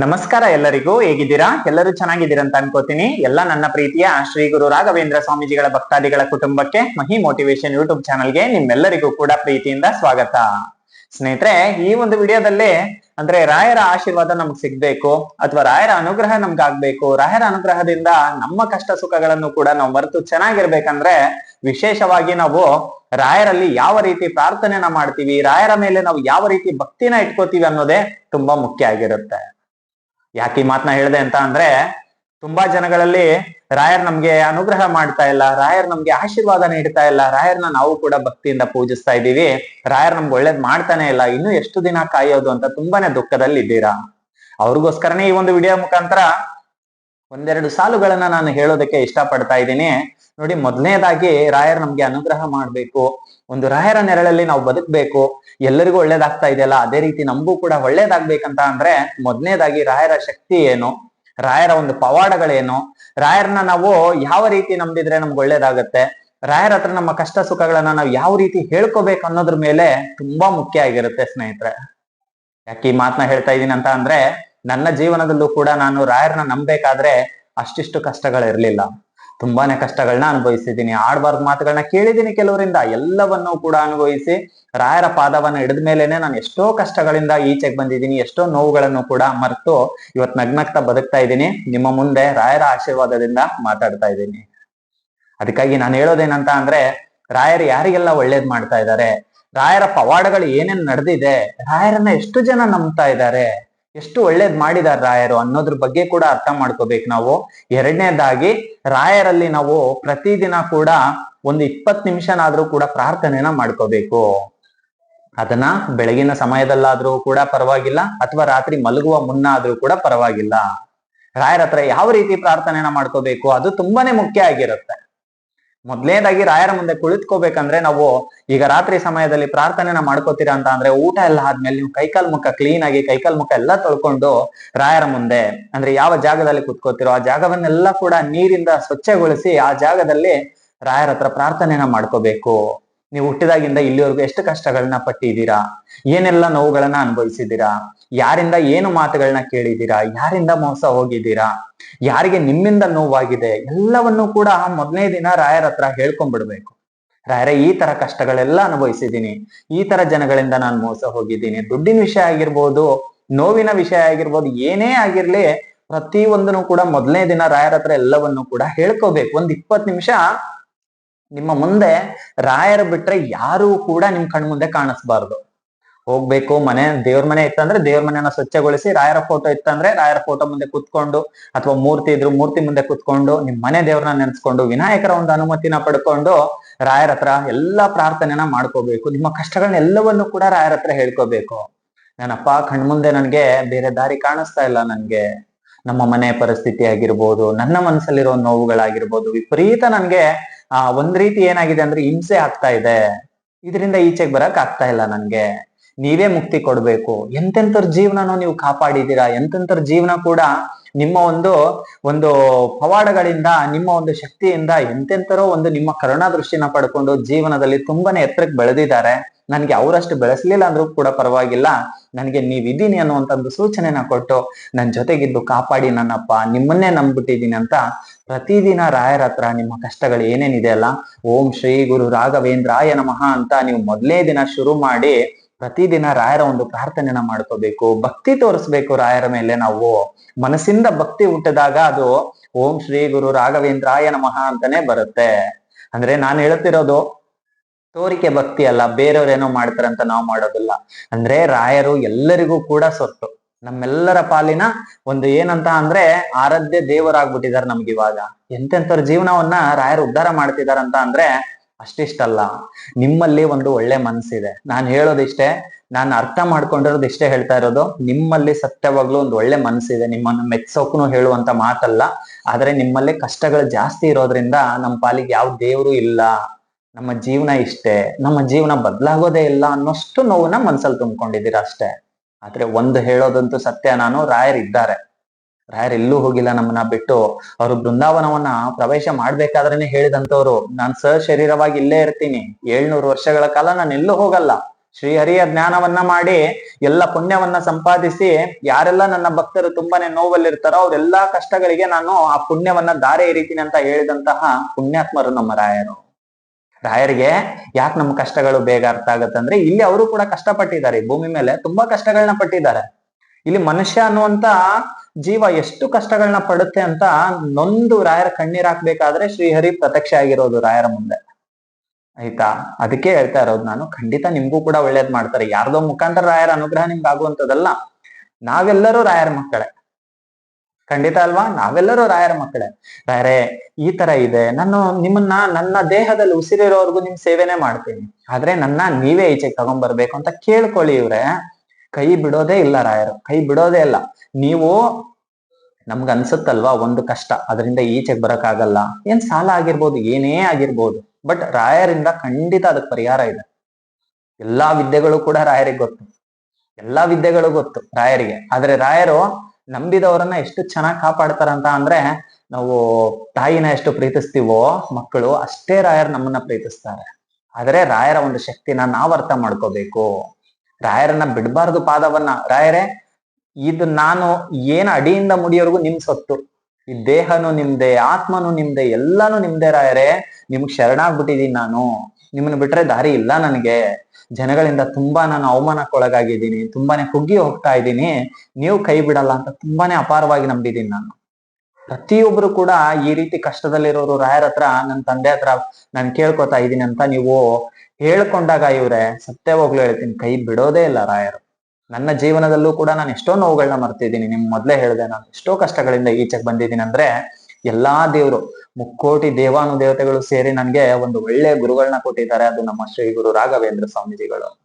ನಮಸ್ಕಾರ ಎಲ್ಲರಿಗೂ, ಹೇಗಿದ್ದೀರಾ? ಎಲ್ಲರೂ ಚೆನ್ನಾಗಿದ್ದೀರಾ ಅಂತ ಅನ್ಕೋತೀನಿ. ಎಲ್ಲ ನನ್ನ ಪ್ರೀತಿಯ ಶ್ರೀ ಗುರು ರಾಘವೇಂದ್ರ ಸ್ವಾಮೀಜಿಗಳ ಭಕ್ತಾದಿಗಳ ಕುಟುಂಬಕ್ಕೆ ಮಹಿ ಮೋಟಿವೇಶನ್ ಯೂಟ್ಯೂಬ್ ಚಾನಲ್ಗೆ ನಿಮ್ಮೆಲ್ಲರಿಗೂ ಕೂಡ ಪ್ರೀತಿಯಿಂದ ಸ್ವಾಗತ. ಸ್ನೇಹಿತರೆ, ಈ ಒಂದು ವಿಡಿಯೋದಲ್ಲಿ ಅಂದ್ರೆ ರಾಯರ ಆಶೀರ್ವಾದ ನಮ್ಗೆ ಸಿಗ್ಬೇಕು, ಅಥವಾ ರಾಯರ ಅನುಗ್ರಹ ನಮ್ಗಾಗ್ಬೇಕು ರಾಯರ ಅನುಗ್ರಹದಿಂದ ನಮ್ಮ ಕಷ್ಟ ಸುಖಗಳನ್ನು ಕೂಡ ನಾವು ಮರೆತು ಚೆನ್ನಾಗಿರ್ಬೇಕಂದ್ರೆ ವಿಶೇಷವಾಗಿ ನಾವು ರಾಯರಲ್ಲಿ ಯಾವ ರೀತಿ ಪ್ರಾರ್ಥನೆನ ಮಾಡ್ತೀವಿ, ರಾಯರ ಮೇಲೆ ನಾವು ಯಾವ ರೀತಿ ಭಕ್ತಿನ ಇಟ್ಕೋತೀವಿ ಅನ್ನೋದೇ ತುಂಬಾ ಮುಖ್ಯ ಆಗಿರುತ್ತೆ. ಯಾಕೆ ಈ ಮಾತನ್ನ ಹೇಳಿದೆ ಅಂತ ಅಂದ್ರೆ ತುಂಬಾ ಜನಗಳಲ್ಲಿ ರಾಯರ್ ನಮ್ಗೆ ಅನುಗ್ರಹ ಮಾಡ್ತಾ ಇಲ್ಲ, ರಾಯರ್ ನಮ್ಗೆ ಆಶೀರ್ವಾದ ನೀಡ್ತಾ ಇಲ್ಲ, ರಾಯರ್ನ ನಾವು ಕೂಡ ಭಕ್ತಿಯಿಂದ ಪೂಜಿಸ್ತಾ ಇದ್ದೀವಿ, ರಾಯರ್ ನಮ್ಗೆ ಒಳ್ಳೇದ್ ಮಾಡ್ತಾನೆ ಇಲ್ಲ, ಇನ್ನು ಎಷ್ಟು ದಿನ ಕಾಯೋದು ಅಂತ ತುಂಬಾನೇ ದುಃಖದಲ್ಲಿ ಇದ್ದೀರಾ? ಅವ್ರಿಗೋಸ್ಕರನೇ ಈ ಒಂದು ವಿಡಿಯೋ ಮುಖಾಂತರ ಒಂದೆರಡು ಸಾಲುಗಳನ್ನ ನಾನು ಹೇಳೋದಕ್ಕೆ ಇಷ್ಟಪಡ್ತಾ ಇದ್ದೀನಿ. ನೋಡಿ, ಮೊದಲನೇದಾಗಿ ರಾಯರ್ ನಮ್ಗೆ ಅನುಗ್ರಹ ಮಾಡ್ಬೇಕು. ಒಂದು ರಾಯರ ನೆರಳಲ್ಲಿ ನಾವು ಬದುಕಬೇಕು, ಎಲ್ಲರಿಗೂ ಒಳ್ಳೇದಾಗ್ತಾ ಇದೆಯಲ್ಲ, ಅದೇ ರೀತಿ ನಮಗೂ ಕೂಡ ಒಳ್ಳೇದಾಗ್ಬೇಕಂತ ಅಂದ್ರೆ ಮೊದಲನೇದಾಗಿ ರಾಯರ ಶಕ್ತಿ ಏನು, ರಾಯರ ಒಂದು ಪವಾಡಗಳೇನು, ರಾಯರನ್ನ ನಾವು ಯಾವ ರೀತಿ ನಂಬಿದ್ರೆ ನಮ್ಗೆ ಒಳ್ಳೇದಾಗತ್ತೆ, ರಾಯರ ಹತ್ರ ನಮ್ಮ ಕಷ್ಟ ಸುಖಗಳನ್ನ ನಾವು ಯಾವ ರೀತಿ ಹೇಳ್ಕೋಬೇಕು ಅನ್ನೋದ್ರ ಮೇಲೆ ತುಂಬಾ ಮುಖ್ಯ ಆಗಿರುತ್ತೆ ಸ್ನೇಹಿತರೆ. ಯಾಕೆ ಈ ಮಾತನ್ನ ಹೇಳ್ತಾ ಇದೀನಿ ಅಂತ ಅಂದ್ರೆ, ನನ್ನ ಜೀವನದಲ್ಲೂ ಕೂಡ ನಾನು ರಾಯರ್ನ ನಂಬೇಕಾದ್ರೆ ಅಷ್ಟಿಷ್ಟು ಕಷ್ಟಗಳಿರ್ಲಿಲ್ಲ. ತುಂಬಾನೇ ಕಷ್ಟಗಳನ್ನ ಅನುಭವಿಸಿದ್ದೀನಿ. ಆಡ್ಬಾರ್ದು ಮಾತುಗಳನ್ನ ಕೇಳಿದ್ದೀನಿ ಕೆಲವರಿಂದ. ಎಲ್ಲವನ್ನೂ ಕೂಡ ಅನುಭವಿಸಿ, ರಾಯರ ಪಾದವನ್ನು ಹಿಡಿದ ಮೇಲೆನೆ ನಾನು ಎಷ್ಟೋ ಕಷ್ಟಗಳಿಂದ ಈಚೆಗೆ ಬಂದಿದ್ದೀನಿ, ಎಷ್ಟೋ ನೋವುಗಳನ್ನು ಕೂಡ ಮರೆತು ಇವತ್ತು ನಗ್ನಗ್ತಾ ಬದುಕ್ತಾ ಇದ್ದೀನಿ. ನಿಮ್ಮ ಮುಂದೆ ರಾಯರ ಆಶೀರ್ವಾದದಿಂದ ಮಾತಾಡ್ತಾ ಇದ್ದೀನಿ. ಅದಕ್ಕಾಗಿ ನಾನು ಹೇಳೋದೇನಂತ ಅಂದ್ರೆ, ರಾಯರು ಯಾರಿಗೆಲ್ಲ ಒಳ್ಳೇದ್ ಮಾಡ್ತಾ ಇದ್ದಾರೆ? ರಾಯರ ಪವಾಡಗಳು ಏನೇನ್ ನಡೆದಿದೆ? ರಾಯರನ್ನ ಎಷ್ಟು ಜನ ನಂಬ್ತಾ ಇದ್ದಾರೆ? ಎಷ್ಟು ಒಳ್ಳೇದ್ ಮಾಡಿದಾರ ರಾಯರು ಅನ್ನೋದ್ರ ಬಗ್ಗೆ ಕೂಡ ಅರ್ಥ ಮಾಡ್ಕೋಬೇಕು ನಾವು. ಎರಡನೇದಾಗಿ, ರಾಯರಲ್ಲಿ ನಾವು ಪ್ರತಿದಿನ ಕೂಡ ಒಂದು ಇಪ್ಪತ್ ನಿಮಿಷನಾದ್ರೂ ಕೂಡ ಪ್ರಾರ್ಥನೆನ ಮಾಡ್ಕೋಬೇಕು. ಅದನ್ನ ಬೆಳಗಿನ ಸಮಯದಲ್ಲಾದ್ರೂ ಕೂಡ ಪರವಾಗಿಲ್ಲ, ಅಥವಾ ರಾತ್ರಿ ಮಲಗುವ ಮುನ್ನ ಆದ್ರೂ ಕೂಡ ಪರವಾಗಿಲ್ಲ. ರಾಯರ ಹತ್ರ ಯಾವ ರೀತಿ ಪ್ರಾರ್ಥನೆನ ಮಾಡ್ಕೋಬೇಕು ಅದು ತುಂಬಾನೇ ಮುಖ್ಯ ಆಗಿರುತ್ತೆ. ಮೊದ್ಲನೇದಾಗಿ ರಾಯರ ಮುಂದೆ ಕುಳಿತುಕೋಬೇಕಂದ್ರೆ ನಾವು ಈಗ ರಾತ್ರಿ ಸಮಯದಲ್ಲಿ ಪ್ರಾರ್ಥನೆನ ಮಾಡ್ಕೋತೀರಾ ಅಂತ ಅಂದ್ರೆ ಊಟ ಎಲ್ಲ ಆದ್ಮೇಲೆ ನೀವು ಕೈಕಾಲ್ ಮುಖ ಕ್ಲೀನ್ ಆಗಿ ಕೈಕಾಲ್ ಮುಖ ಎಲ್ಲ ತೊಳ್ಕೊಂಡು ರಾಯರ ಮುಂದೆ ಅಂದ್ರೆ ಯಾವ ಜಾಗದಲ್ಲಿ ಕುತ್ಕೋತಿರೋ ಆ ಜಾಗವನ್ನೆಲ್ಲ ಕೂಡ ನೀರಿಂದ ಸ್ವಚ್ಛಗೊಳಿಸಿ ಆ ಜಾಗದಲ್ಲಿ ರಾಯರ ಹತ್ರ ಪ್ರಾರ್ಥನೆನ ಮಾಡ್ಕೋಬೇಕು. ನೀವು ಹುಟ್ಟಿದಾಗಿಂದ ಇಲ್ಲಿವರೆಗೂ ಎಷ್ಟು ಕಷ್ಟಗಳನ್ನ ಪಟ್ಟಿದ್ದೀರಾ? ಏನೆಲ್ಲ ನೋವುಗಳನ್ನ ಅನುಭವಿಸಿದ್ದೀರಾ? ಯಾರಿಂದ ಏನು ಮಾತುಗಳನ್ನ ಕೇಳಿದ್ದೀರಾ? ಯಾರಿಂದ ಮೋಸ ಹೋಗಿದ್ದೀರಾ? ಯಾರಿಗೆ ನಿಮ್ಮಿಂದ ನೋವಾಗಿದೆ? ಎಲ್ಲವನ್ನೂ ಕೂಡ ಮೊದಲನೇ ದಿನ ರಾಯರ ಹತ್ರ ಹೇಳ್ಕೊಂಡ್ಬಿಡ್ಬೇಕು. ರಾಯರ, ಈ ತರ ಕಷ್ಟಗಳೆಲ್ಲ ಅನುಭವಿಸಿದ್ದೀನಿ. ಈ ತರ ಜನಗಳಿಂದ ನಾನು ಮೋಸ ಹೋಗಿದ್ದೀನಿ. ದುಡ್ಡಿನ ವಿಷಯ ಆಗಿರ್ಬೋದು, ನೋವಿನ ವಿಷಯ ಆಗಿರ್ಬೋದು, ಏನೇ ಆಗಿರ್ಲಿ ಪ್ರತಿ ಒಂದನ್ನು ಕೂಡ ಮೊದಲನೇ ದಿನ ರಾಯರ ಹತ್ರ ಎಲ್ಲವನ್ನು ಕೂಡ ಹೇಳ್ಕೋಬೇಕು. ಒಂದ್ ಇಪ್ಪತ್ ನಿಮಿಷ ನಿಮ್ಮ ಮುಂದೆ ರಾಯರು ಬಿಟ್ರೆ ಯಾರು ಕೂಡ ನಿಮ್ ಕಣ್ ಮುಂದೆ ಕಾಣಿಸ್ಬಾರ್ದು. ಹೋಗ್ಬೇಕು, ಮನೆ, ದೇವ್ರ ಮನೆ ಇತ್ತಂದ್ರೆ ದೇವ್ರ ಮನೆಯನ್ನ ಸ್ವಚ್ಛಗೊಳಿಸಿ ರಾಯರ ಫೋಟೋ ಇತ್ತಂದ್ರೆ ರಾಯರ ಫೋಟೋ ಮುಂದೆ ಕುತ್ಕೊಂಡು ಅಥವಾ ಮೂರ್ತಿ ಇದ್ರು ಮೂರ್ತಿ ಮುಂದೆ ಕುತ್ಕೊಂಡು ನಿಮ್ ಮನೆ ದೇವ್ರನ್ನ ನೆನೆಸ್ಕೊಂಡು ವಿನಾಯಕರ ಒಂದು ಅನುಮತಿನ ಪಡ್ಕೊಂಡು ರಾಯರ ಹತ್ರ ಎಲ್ಲಾ ಪ್ರಾರ್ಥನೆನ ಮಾಡ್ಕೋಬೇಕು. ನಿಮ್ಮ ಕಷ್ಟಗಳನ್ನ ಎಲ್ಲವನ್ನು ಕೂಡ ರಾಯರ ಹತ್ರ ಹೇಳ್ಕೋಬೇಕು. ನನ್ನಪ್ಪ ಕಣ್ಮುಂದೆ ನನ್ಗೆ ಬೇರೆ ದಾರಿ ಕಾಣಿಸ್ತಾ ಇಲ್ಲ ನನ್ಗೆ. ನಮ್ಮ ಮನೆ ಪರಿಸ್ಥಿತಿ ಆಗಿರ್ಬೋದು, ನನ್ನ ಮನಸ್ಸಲ್ಲಿರೋ ನೋವುಗಳಾಗಿರ್ಬೋದು, ವಿಪರೀತ ನನ್ಗೆ ಆ, ಒಂದ್ ರೀತಿ ಏನಾಗಿದೆ ಅಂದ್ರೆ ಹಿಂಸೆ ಆಗ್ತಾ ಇದೆ. ಇದರಿಂದ ಈಚೆಗೆ ಬರಕ್ ಆಗ್ತಾ ಇಲ್ಲ ನನ್ಗೆ. ನೀವೇ ಮುಕ್ತಿ ಕೊಡ್ಬೇಕು. ಎಂತೆಂತರ ಜೀವನನೂ ನೀವು ಕಾಪಾಡಿದೀರಾ? ಎಂತೆಂತರ ಜೀವನ ಕೂಡ ನಿಮ್ಮ ಒಂದು ಒಂದು ಪವಾಡಗಳಿಂದ, ನಿಮ್ಮ ಒಂದು ಶಕ್ತಿಯಿಂದ ಎಂತೆಂತರೋ ಒಂದು ನಿಮ್ಮ ಕರುಣಾ ದೃಷ್ಟಿನ ಪಡ್ಕೊಂಡು ಜೀವನದಲ್ಲಿ ತುಂಬಾನೇ ಎತ್ತರಕ್ಕೆ ಬೆಳೆದಿದ್ದಾರೆ. ನನ್ಗೆ ಅವರಷ್ಟು ಬೆಳೆಸ್ಲಿಲ್ಲ ಅಂದ್ರೂ ಕೂಡ ಪರವಾಗಿಲ್ಲ. ನನಗೆ ನೀವಿದ್ದೀನಿ ಅನ್ನುವಂತ ಒಂದು ಸೂಚನೆನ ಕೊಟ್ಟು ನನ್ ಜೊತೆಗಿದ್ದು ಕಾಪಾಡಿ ನನ್ನಪ್ಪ, ನಿಮ್ಮನ್ನೇ ನಂಬ್ಬಿಟ್ಟಿದ್ದೀನಿ ಅಂತ ಪ್ರತಿದಿನ ರಾಯರ ಹತ್ರ ನಿಮ್ಮ ಕಷ್ಟಗಳು ಏನೇನಿದೆ ಅಲ್ಲ? ಓಂ ಶ್ರೀ ಗುರು ರಾಘವೇಂದ್ರಾಯ ನಮಃ ಅಂತ ನೀವು ಮೊದಲೇ ದಿನ ಶುರು ಮಾಡಿ ಪ್ರತಿದಿನ ರಾಯರ ಒಂದು ಪ್ರಾರ್ಥನೆನ ಮಾಡ್ಕೋಬೇಕು. ಭಕ್ತಿ ತೋರಿಸ್ಬೇಕು ರಾಯರ ಮೇಲೆ ನಾವು. ಮನಸ್ಸಿಂದ ಭಕ್ತಿ ಹುಟ್ಟಿದಾಗ ಅದು ಓಂ ಶ್ರೀ ಗುರು ರಾಘವೇಂದ್ರಾಯ ನಮಃ ಅಂತಾನೆ ಬರುತ್ತೆ. ಅಂದ್ರೆ ನಾನು ಹೇಳ್ತಿರೋದು ತೋರಿಕೆ ಭಕ್ತಿ ಅಲ್ಲ ಬೇರೆಯವ್ರೇನೋ ಮಾಡ್ತಾರಂತ ನಾವು ಮಾಡೋದಿಲ್ಲ. ಅಂದ್ರೆ ರಾಯರು ಎಲ್ಲರಿಗೂ ಕೂಡ ಸೊತ್ತು. ನಮ್ಮೆಲ್ಲರ ಪಾಲಿನ ಒಂದು ಏನಂತ ಅಂದ್ರೆ ಆರಾಧ್ಯ ದೇವರಾಗ್ಬಿಟ್ಟಿದ್ದಾರೆ ನಮ್ಗೆ ಇವಾಗ. ಎಂತೆಂಥವ್ರ ಜೀವನವನ್ನ ರಾಯರು ಉದ್ಧಾರ ಮಾಡ್ತಿದಾರಂತ ಅಂದ್ರೆ ಅಷ್ಟಿಷ್ಟಲ್ಲ. ನಿಮ್ಮಲ್ಲಿ ಒಂದು ಒಳ್ಳೆ ಮನಸ್ಸಿದೆ ನಾನು ಹೇಳೋದಿಷ್ಟೇ, ನಾನು ಅರ್ಥ ಮಾಡ್ಕೊಂಡಿರೋದು ಇಷ್ಟೇ ಹೇಳ್ತಾ ಇರೋದು, ನಿಮ್ಮಲ್ಲಿ ಸತ್ಯವಾಗ್ಲೂ ಒಂದು ಒಳ್ಳೆ ಮನಸ್ಸಿದೆ ನಿಮ್ಮನ್ನು ಮೆಚ್ಚೋಕ್ನು ಹೇಳುವಂತ ಮಾತಲ್ಲ. ಆದ್ರೆ ನಿಮ್ಮಲ್ಲಿ ಕಷ್ಟಗಳು ಜಾಸ್ತಿ ಇರೋದ್ರಿಂದ ನಮ್ಮ ಪಾಲಿಗೆ ಯಾವ ದೇವರು ಇಲ್ಲ. ನಮ್ಮ ಜೀವನ ಇಷ್ಟೇ. ನಮ್ಮ ಜೀವನ ಬದಲಾಗೋದೇ ಇಲ್ಲ ಅನ್ನೋಷ್ಟು ನೋವನ್ನ ಮನ್ಸಲ್ಲಿ ತುಂಬಿಕೊಂಡಿದ್ದೀರ ಅಷ್ಟೇ. ಆದ್ರೆ ಒಂದು ಹೇಳೋದಂತೂ ಸತ್ಯ. ನಾನು ರಾಯರ್ ಇದ್ದಾರೆ. ರಾಯರ್ ಎಲ್ಲೂ ಹೋಗಿಲ್ಲ ನಮ್ಮನ್ನ ಬಿಟ್ಟು. ಅವರು ಬೃಂದಾವನವನ್ನ ಪ್ರವೇಶ ಮಾಡ್ಬೇಕಾದ್ರೇನೆ ಹೇಳಿದಂತವ್ರು ನಾನ್ ಸ ಶರೀರವಾಗಿ ಇಲ್ಲೇ ಇರ್ತೀನಿ. ಏಳ್ನೂರು ವರ್ಷಗಳ ಕಾಲ ನಾನು ಎಲ್ಲೂ ಹೋಗಲ್ಲ. ಶ್ರೀಹರಿಯ ಜ್ಞಾನವನ್ನ ಮಾಡಿ, ಎಲ್ಲ ಪುಣ್ಯವನ್ನ ಸಂಪಾದಿಸಿ, ಯಾರೆಲ್ಲ ನನ್ನ ಭಕ್ತರು ತುಂಬಾನೇ ನೋವಲ್ಲಿರ್ತಾರೋ ಅವ್ರೆಲ್ಲಾ ಕಷ್ಟಗಳಿಗೆ ನಾನು ಆ ಪುಣ್ಯವನ್ನ ದಾರೆ ಇರಿತೀನಿ ಅಂತ ಹೇಳಿದಂತಹ ಪುಣ್ಯಾತ್ಮರು ನಮ್ಮ ರಾಯರು. ರಾಯರಿಗೆ ಯಾಕೆ ನಮ್ಮ ಕಷ್ಟಗಳು ಬೇಗ ಅರ್ಥ ಆಗತ್ತಂದ್ರೆ ಇಲ್ಲಿ ಅವರು ಕೂಡ ಕಷ್ಟಪಟ್ಟಿದ್ದಾರೆ. ಭೂಮಿ ಮೇಲೆ ತುಂಬಾ ಕಷ್ಟಗಳನ್ನ ಪಟ್ಟಿದ್ದಾರೆ. ಇಲ್ಲಿ ಮನುಷ್ಯ ಅನ್ನುವಂತ ಜೀವ ಎಷ್ಟು ಕಷ್ಟಗಳನ್ನ ಪಡುತ್ತೆ ಅಂತ ನೊಂದು ರಾಯರ ಕಣ್ಣೀರ್ ಹಾಕ್ಬೇಕಾದ್ರೆ ಶ್ರೀಹರಿ ಪ್ರತ್ಯಕ್ಷ ಆಗಿರೋದು ರಾಯರ ಮುಂದೆ. ಆಯ್ತಾ? ಅದಕ್ಕೆ ಹೇಳ್ತಾ ಇರೋದು ನಾನು, ಖಂಡಿತ ನಿಮ್ಗೂ ಕೂಡ ಒಳ್ಳೇದ್ ಮಾಡ್ತಾರೆ. ಯಾರ್ದೋ ಮುಖಾಂತರ ರಾಯರ ಅನುಗ್ರಹ ನಿಮ್ಗೆ ಆಗುವಂತದಲ್ಲ ನಾವೆಲ್ಲರೂ ರಾಯರ ಮಕ್ಕಳೇ. ಖಂಡಿತ ಅಲ್ವಾ? ನಾವೆಲ್ಲರೂ ರಾಯರ ಮಕ್ಕಳೇ. ರಾಯರೇ, ಈ ತರ ಇದೆ. ನಾನು ನಿಮ್ಮನ್ನ, ನನ್ನ ದೇಹದಲ್ಲಿ ಉಸಿರಿರೋವರೆಗೂ ನಿಮ್ ಸೇವೆನೆ ಮಾಡ್ತೀನಿ. ಆದ್ರೆ ನನ್ನ ನೀವೇ ಈಚೆಗೆ ತಗೊಂಡ್ಬರ್ಬೇಕು ಅಂತ ಕೇಳ್ಕೊಳ್ಳಿ ಇವ್ರೆ. ಕೈ ಬಿಡೋದೇ ಇಲ್ಲ ರಾಯರು. ಕೈ ಬಿಡೋದೇ ಇಲ್ಲ. ನೀವು ನಮ್ಗ ಅನ್ಸುತ್ತಲ್ವಾ ಒಂದು ಕಷ್ಟ. ಅದರಿಂದ ಈಚೆಗೆ ಬರಕ್ಕಾಗಲ್ಲ. ಏನ್ ಸಾಲ ಆಗಿರ್ಬೋದು, ಏನೇ ಆಗಿರ್ಬೋದು. ಬಟ್ ರಾಯರಿಂದ ಖಂಡಿತ ಅದಕ್ಕೆ ಪರಿಹಾರ ಇದೆ. ಎಲ್ಲಾ ವಿದ್ಯೆಗಳು ಕೂಡ ರಾಯರಿಗೆ ಗೊತ್ತು. ಎಲ್ಲಾ ವಿದ್ಯೆಗಳು ಗೊತ್ತು ರಾಯರಿಗೆ. ಆದ್ರೆ ರಾಯರು ನಂಬಿದವರನ್ನ ಎಷ್ಟು ಚೆನ್ನಾಗಿ ಕಾಪಾಡ್ತಾರಂತ ಅಂದ್ರೆ ನಾವು ತಾಯಿನ ಎಷ್ಟು ಪ್ರೀತಿಸ್ತೀವೋ ಮಕ್ಕಳು ಅಷ್ಟೇ ರಾಯರ್ ನಮ್ಮನ್ನ ಪ್ರೀತಿಸ್ತಾರೆ. ಆದ್ರೆ ರಾಯರ ಒಂದು ಶಕ್ತಿನ ನಾವ್ ಅರ್ಥ ಮಾಡ್ಕೋಬೇಕು. ರಾಯರನ್ನ ಬಿಡಬಾರ್ದು ಪಾದವನ್ನ. ರಾಯರೇ, ಇದು ನಾನು ಏನ್ ಅಡಿಯಿಂದ ಮುಡಿಯೋರ್ಗು ನಿಮ್ ಸೊತ್ತು. ಈ ದೇಹನು ನಿಮ್ದೆ, ಆತ್ಮನು ನಿಮ್ದೆ, ಎಲ್ಲಾನು ನಿಮ್ದೆ ರಾಯರೇ. ನಿಮ್ಗ್ ಶರಣಾಗ್ಬಿಟ್ಟಿದೀನಿ ನಾನು. ನಿಮ್ಮನ್ನ ಬಿಟ್ರೆ ದಾರಿ ಇಲ್ಲ ನನಗೆ. ಜನಗಳಿಂದ ತುಂಬಾ ನಾನು ಅವಮಾನಕ್ಕೊಳಗಾಗಿದ್ದೀನಿ, ತುಂಬಾನೇ ಕುಗ್ಗಿ ಹೋಗ್ತಾ ಇದ್ದೀನಿ, ನೀವು ಕೈ ಬಿಡಲ್ಲ ಅಂತ ತುಂಬಾನೇ ಅಪಾರವಾಗಿ ನಂಬಿದೀನಿ ನಾನು. ಪ್ರತಿಯೊಬ್ರು ಕೂಡ ಈ ರೀತಿ ಕಷ್ಟದಲ್ಲಿರೋರು ರಾಯರ ಹತ್ರ ನನ್ನ ತಂದೆ ಹತ್ರ ನಾನು ಕೇಳ್ಕೊತಾ ಇದ್ದೀನಿ ಅಂತ ನೀವು ಹೇಳ್ಕೊಂಡಾಗ ಇವ್ರೆ ಸತ್ಯವಾಗ್ಲೂ ಹೇಳ್ತೀನಿ, ಕೈ ಬಿಡೋದೇ ಇಲ್ಲ ರಾಯರು. ನನ್ನ ಜೀವನದಲ್ಲೂ ಕೂಡ ನಾನು ಎಷ್ಟೋ ನೋವುಗಳನ್ನ ಮರ್ತಿದ್ದೀನಿ, ನಿಮ್ ಮೊದ್ಲೇ ಹೇಳಿದೆ, ನಾನು ಎಷ್ಟೋ ಕಷ್ಟಗಳಿಂದ ಈಚೆಗೆ ಬಂದಿದ್ದೀನಿ ಅಂದ್ರೆ ಎಲ್ಲಾ ದೇವರು, ಮುಕ್ಕೋಟಿ ದೇವಾನು ದೇವತೆಗಳು ಸೇರಿ ನನ್ಗೆ ಒಂದು ಒಳ್ಳೆ ಗುರುಗಳನ್ನ ಕೊಟ್ಟಿದ್ದಾರೆ. ಅದು ನಮ್ಮ ಶ್ರೀ ಗುರು ರಾಘವೇಂದ್ರ ಸ್ವಾಮೀಜಿಗಳು.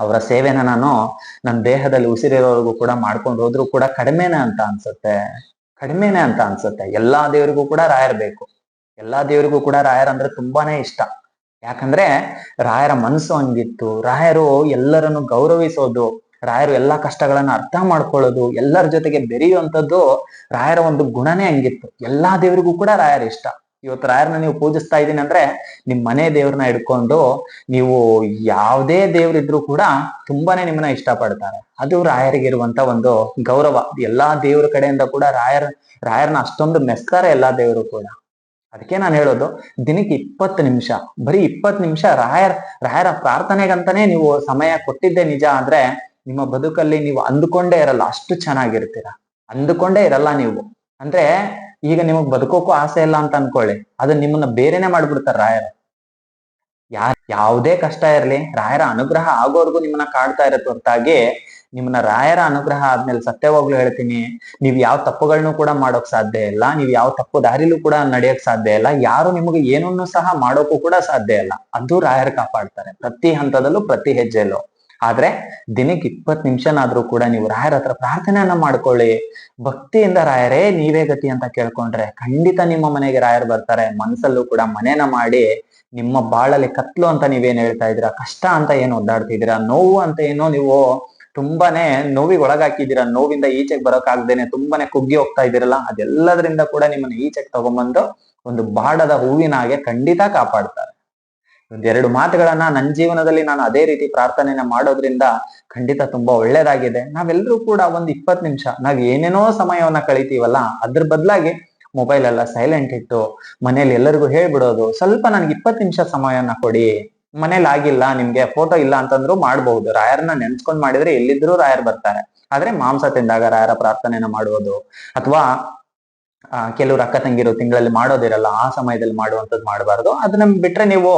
ಅವರ ಸೇವೆನ ನಾನು ನನ್ನ ದೇಹದಲ್ಲಿ ಉಸಿರಿರೋವರೆಗೂ ಕೂಡ ಮಾಡ್ಕೊಂಡು ಹೋದ್ರು ಕೂಡ ಕಡಿಮೆನೆ ಅಂತ ಅನ್ಸುತ್ತೆ. ಕಡಿಮೆನೆ ಅಂತ ಅನ್ಸುತ್ತೆ. ಎಲ್ಲಾ ದೇವರಿಗೂ ಕೂಡ ರಾಯರ್ ಬೇಕು. ಎಲ್ಲಾ ದೇವರಿಗೂ ಕೂಡ ರಾಯರ್ ಅಂದ್ರೆ ತುಂಬಾನೇ ಇಷ್ಟ. ಯಾಕಂದ್ರೆ ರಾಯರ ಮನಸ್ಸು ಹಂಗಿತ್ತು. ರಾಯರು ಎಲ್ಲರನ್ನು ಗೌರವಿಸೋದು ರಾಯರು ಎಲ್ಲಾ ಕಷ್ಟಗಳನ್ನ ಅರ್ಥ ಮಾಡ್ಕೊಳ್ಳೋದು, ಎಲ್ಲರ ಜೊತೆಗೆ ಬೆರೆಯುವಂಥದ್ದು ರಾಯರ ಒಂದು ಗುಣನೇ ಹಂಗಿತ್ತು. ಎಲ್ಲಾ ದೇವರಿಗೂ ಕೂಡ ರಾಯರ ಇಷ್ಟ. ಇವತ್ತು ರಾಯರನ್ನ ನೀವು ಪೂಜಿಸ್ತಾ ಇದ್ದೀನಿ ಅಂದ್ರೆ ನಿಮ್ ಮನೆ ದೇವ್ರನ್ನ ಹಿಡ್ಕೊಂಡು ನೀವು ಯಾವುದೇ ದೇವ್ರಿದ್ರು ಕೂಡ ತುಂಬಾನೇ ನಿಮ್ಮನ್ನ ಇಷ್ಟಪಡ್ತಾರೆ. ಅದು ರಾಯರಿಗಿರುವಂತ ಒಂದು ಗೌರವ. ಎಲ್ಲಾ ದೇವ್ರ ಕಡೆಯಿಂದ ಕೂಡ ರಾಯರ್ ರಾಯರ್ನ ಅಷ್ಟೊಂದು ಮೆಸ್ತಾರೆ ಎಲ್ಲಾ ದೇವರು ಕೂಡ. ಅದಕ್ಕೆ ನಾನು ಹೇಳೋದು, ದಿನಕ್ಕೆ ಇಪ್ಪತ್ತು ನಿಮಿಷ, ಬರೀ ಇಪ್ಪತ್ತು ನಿಮಿಷ ರಾಯರ್, ರಾಯರ ಪ್ರಾರ್ಥನೆಗಂತಾನೆ ನೀವು ಸಮಯ ಕೊಟ್ಟಿದ್ದೆ ನಿಜ ಆದ್ರೆ ನಿಮ್ಮ ಬದುಕಲ್ಲಿ ನೀವು ಅಂದುಕೊಂಡೇ ಇರಲ್ಲ, ಅಷ್ಟು ಚೆನ್ನಾಗಿರ್ತೀರ. ಅಂದುಕೊಂಡೇ ಇರಲ್ಲ ನೀವು. ಅಂದ್ರೆ ಈಗ ನಿಮಗ್ ಬದುಕೋಕು ಆಸೆ ಇಲ್ಲ ಅಂತ ಅನ್ಕೊಳ್ಳಿ. ಅದು ನಿಮ್ಮನ್ನ ಬೇರೆನೆ ಮಾಡ್ಬಿಡ್ತಾರ ರಾಯರ. ಯಾ ಯಾವುದೇ ಕಷ್ಟ ಇರ್ಲಿ, ರಾಯರ ಅನುಗ್ರಹ ಆಗೋರ್ಗು ನಿಮ್ಮನ್ನ ಕಾಡ್ತಾ ಇರತ್ತೆ ಹೊರತಾಗಿ ನಿಮ್ಮನ್ನ ರಾಯರ ಅನುಗ್ರಹ ಆದ್ಮೇಲೆ ಸತ್ಯವಾಗ್ಲು ಹೇಳ್ತೀನಿ. ನೀವ್ ಯಾವ ತಪ್ಪುಗಳನ್ನು ಕೂಡ ಮಾಡೋಕ್ ಸಾಧ್ಯ ಇಲ್ಲ. ನೀವ್ ಯಾವ ತಪ್ಪು ದಾರಿಲೂ ಕೂಡ ನಡೆಯಕ್ ಸಾಧ್ಯ ಇಲ್ಲ. ಯಾರು ನಿಮಗೆ ಏನನ್ನು ಸಹ ಮಾಡೋಕು ಕೂಡ ಸಾಧ್ಯ ಇಲ್ಲ. ಅದು ರಾಯರ್ ಕಾಪಾಡ್ತಾರೆ. ಪ್ರತಿ ಹಂತದಲ್ಲೂ ಪ್ರತಿ ಹೆಜ್ಜೆಯಲ್ಲೂ. ಆದ್ರೆ ದಿನಕ್ಕೆ ಇಪ್ಪತ್ ನಿಮಿಷನಾದ್ರೂ ಕೂಡ ನೀವು ರಾಯರ ಹತ್ರ ಪ್ರಾರ್ಥನೆಯನ್ನ ಮಾಡ್ಕೊಳ್ಳಿ. ಭಕ್ತಿಯಿಂದ ರಾಯರೇ, ನೀವೇ ಗತಿ ಅಂತ ಕೇಳ್ಕೊಂಡ್ರೆ ಖಂಡಿತ ನಿಮ್ಮ ಮನೆಗೆ ರಾಯರ್ ಬರ್ತಾರೆ. ಮನಸ್ಸಲ್ಲೂ ಕೂಡ ಮನೇನ ಮಾಡಿ ನಿಮ್ಮ ಬಾಳಲ್ಲಿ ಕತ್ಲು ಅಂತ ನೀವೇನ್ ಹೇಳ್ತಾ ಇದ್ದೀರಾ? ಕಷ್ಟ ಅಂತ ಏನು ಒದ್ದಾಡ್ತಿದ್ದೀರಾ ನೋವು ಅಂತ ಏನೋ ನೀವು ತುಂಬಾನೇ ನೋವಿಗೆ ಒಳಗಾಕಿದ್ದೀರಾ? ನೋವಿಂದ ಈಚೆಗೆ ಬರೋಕಾಗ್ದೇನೆ ತುಂಬಾನೇ ಕುಗ್ಗಿ ಹೋಗ್ತಾ ಇದ್ದೀರಲ್ಲ? ಅದೆಲ್ಲದರಿಂದ ಕೂಡ ನಿಮ್ಮನ್ನ ಈಚೆಗೆ ತಗೊಂಬಂದು ಒಂದು ಬಾಡದ ಹೂವಿನ ಹಾಗೆ ಖಂಡಿತ ಕಾಪಾಡ್ತಾರೆ. ಒಂದೆರಡು ಮಾತುಗಳನ್ನ ನನ್ನ ಜೀವನದಲ್ಲಿ ನಾನು ಅದೇ ರೀತಿ ಪ್ರಾರ್ಥನೆನ ಮಾಡೋದ್ರಿಂದ ಖಂಡಿತ ತುಂಬಾ ಒಳ್ಳೇದಾಗಿದೆ. ನಾವೆಲ್ಲರೂ ಕೂಡ ಒಂದ್ ಇಪ್ಪತ್ ನಿಮಿಷ ನಾವ್ ಏನೇನೋ ಸಮಯವನ್ನ ಕಳಿತೀವಲ್ಲ, ಅದ್ರ ಬದಲಾಗಿ ಮೊಬೈಲ್ ಎಲ್ಲ ಸೈಲೆಂಟ್ ಇಟ್ಟು ಮನೇಲಿ ಎಲ್ಲರಿಗೂ ಹೇಳ್ಬಿಡೋದು, ಸ್ವಲ್ಪ ನನ್ಗೆ ಇಪ್ಪತ್ ನಿಮಿಷ ಸಮಯವನ್ನ ಕೊಡಿ. ಮನೇಲಿ ಆಗಿಲ್ಲ, ನಿಮ್ಗೆ ಫೋಟೋ ಇಲ್ಲ ಅಂತಂದ್ರು ಮಾಡಬಹುದು ರಾಯರ್ನ ನೆನ್ಸ್ಕೊಂಡ್ ಮಾಡಿದ್ರೆ ಎಲ್ಲಿದ್ರು ರಾಯರ್ ಬರ್ತಾರೆ. ಆದ್ರೆ ಮಾಂಸ ತಿಂದಾಗ ರಾಯರ ಪ್ರಾರ್ಥನೆನ ಮಾಡುವುದು. ಅಥವಾ ಕೆಲವ್ರು ಅಕ್ಕ ತಂಗಿರು ತಿಂಗಳಲ್ಲಿ ಮಾಡೋದಿರಲ್ಲ, ಆ ಸಮಯದಲ್ಲಿ ಮಾಡುವಂತದ್ದು ಮಾಡಬಾರ್ದು. ಅದನ್ನ ಬಿಟ್ರೆ ನೀವು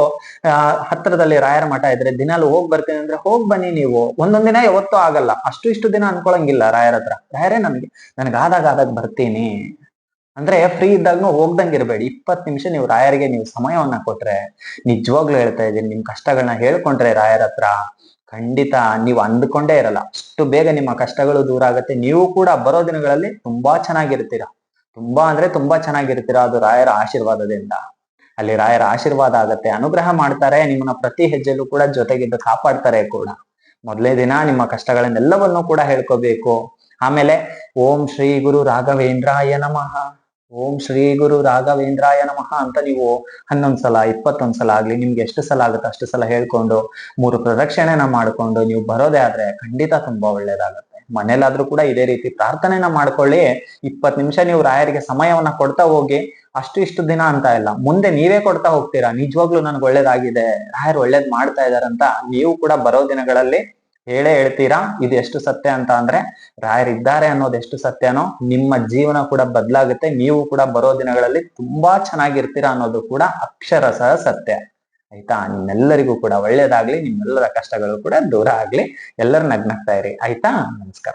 ಹತ್ರದಲ್ಲಿ ರಾಯರ ಮಠ ಇದ್ರೆ ದಿನಾಲು ಹೋಗ್ ಬರ್ತೀನಿ ಅಂದ್ರೆ ಹೋಗ್ ಬನ್ನಿ ನೀವು. ಒಂದೊಂದ್ ದಿನ ಯಾವತ್ತೂ ಆಗಲ್ಲ. ಅಷ್ಟು ಇಷ್ಟು ದಿನ ಅನ್ಕೊಳಂಗಿಲ್ಲ ರಾಯರ ಹತ್ರ. ರಾಯರೇ ನನ್ಗೆ ನನ್ಗೆ ಆದಾಗ ಆದಾಗ ಬರ್ತೀನಿ. ಅಂದ್ರೆ ಫ್ರೀ ಇದ್ದಾಗ್ನು ಹೋಗ್ದಂಗೆ ಇರ್ಬೇಡಿ. ಇಪ್ಪತ್ ನಿಮಿಷ ನೀವು ರಾಯರಿಗೆ ನೀವು ಸಮಯವನ್ನ ಕೊಟ್ರೆ, ನಿಜವಾಗ್ಲೂ ಹೇಳ್ತಾ ಇದ್ದೀನಿ, ನಿಮ್ ಕಷ್ಟಗಳನ್ನ ಹೇಳ್ಕೊಂಡ್ರೆ ರಾಯರ ಹತ್ರ. ಖಂಡಿತ ನೀವು ಅಂದ್ಕೊಂಡೇ ಇರಲ್ಲ. ಅಷ್ಟು ಬೇಗ ನಿಮ್ಮ ಕಷ್ಟಗಳು ದೂರ ಆಗುತ್ತೆ. ನೀವು ಕೂಡ ಬರೋ ದಿನಗಳಲ್ಲಿ ತುಂಬಾ ಚೆನ್ನಾಗಿರ್ತೀರಾ. ತುಂಬಾ ಅಂದ್ರೆ ತುಂಬಾ ಚೆನ್ನಾಗಿರ್ತೀರಾ ಅದು ರಾಯರ ಆಶೀರ್ವಾದದಿಂದ. ಅಲ್ಲಿ ರಾಯರ ಆಶೀರ್ವಾದ ಆಗತ್ತೆ. ಅನುಗ್ರಹ ಮಾಡ್ತಾರೆ, ನಿಮ್ಮನ್ನ ಪ್ರತಿ ಹೆಜ್ಜೆಲ್ಲೂ ಕೂಡ ಜೊತೆಗಿದ್ದು ಕಾಪಾಡ್ತಾರೆ ಕೂಡ. ಮೊದಲೇ ದಿನ ನಿಮ್ಮ ಕಷ್ಟಗಳನ್ನೆಲ್ಲವನ್ನೂ ಕೂಡ ಹೇಳ್ಕೋಬೇಕು. ಆಮೇಲೆ ಓಂ ಶ್ರೀ ಗುರು ರಾಘವೇಂದ್ರಾಯ ನಮಃ. ಓಂ ಶ್ರೀ ಗುರು ರಾಘವೇಂದ್ರಾಯ ನಮಃ ಅಂತ ನೀವು ಹನ್ನೊಂದ್ ಸಲ, ಇಪ್ಪತ್ತೊಂದ್ ಸಲ ಆಗ್ಲಿ, ನಿಮ್ಗೆ ಎಷ್ಟು ಸಲ ಆಗುತ್ತೆ ಅಷ್ಟು ಸಲ ಹೇಳ್ಕೊಂಡು, ಮೂರು ಪ್ರದಕ್ಷಿಣೆನ ಮಾಡ್ಕೊಂಡು ನೀವು ಬರೋದೇ ಆದ್ರೆ ಖಂಡಿತ ತುಂಬಾ ಒಳ್ಳೇದಾಗತ್ತೆ. ಮನೇಲಾದ್ರೂ ಕೂಡ ಇದೇ ರೀತಿ ಪ್ರಾರ್ಥನೆನ ಮಾಡ್ಕೊಳ್ಳಿ. ಇಪ್ಪತ್ ನಿಮಿಷ ನೀವು ರಾಯರಿಗೆ ಸಮಯವನ್ನ ಕೊಡ್ತಾ ಹೋಗಿ, ಅಷ್ಟು ಇಷ್ಟು ದಿನ ಅಂತ ಇಲ್ಲ, ಮುಂದೆ ನೀವೇ ಕೊಡ್ತಾ ಹೋಗ್ತೀರಾ? ನಿಜವಾಗ್ಲೂ ನನ್ಗೆ ಒಳ್ಳೇದಾಗಿದೆ, ರಾಯರು ಒಳ್ಳೇದ್ ಮಾಡ್ತಾ ಇದಾರಂತ ನೀವು ಕೂಡ ಬರೋ ದಿನಗಳಲ್ಲಿ ಹೇಳೇ ಹೇಳ್ತೀರಾ? ಇದು ಎಷ್ಟು ಸತ್ಯ ಅಂತ ಅಂದ್ರೆ ರಾಯರಿದ್ದಾರೆ ಅನ್ನೋದು ಎಷ್ಟು ಸತ್ಯನೋ, ನಿಮ್ಮ ಜೀವನ ಕೂಡ ಬದಲಾಗುತ್ತೆ, ನೀವು ಕೂಡ ಬರೋ ದಿನಗಳಲ್ಲಿ ತುಂಬಾ ಚೆನ್ನಾಗಿರ್ತೀರಾ ಅನ್ನೋದು ಕೂಡ ಅಕ್ಷರಶಃ ಸತ್ಯ. ಆಯ್ತಾ? ನಿಮ್ಮೆಲ್ಲರಿಗೂ ಕೂಡ ಒಳ್ಳೇದಾಗ್ಲಿ ನಿಮ್ಮೆಲ್ಲರ ಕಷ್ಟಗಳು ಕೂಡ ದೂರ ಆಗ್ಲಿ. ಎಲ್ಲರೂ ನಗ್ನಗ್ತಾ ಇರಿ. ಆಯ್ತಾ? ನಮಸ್ಕಾರ.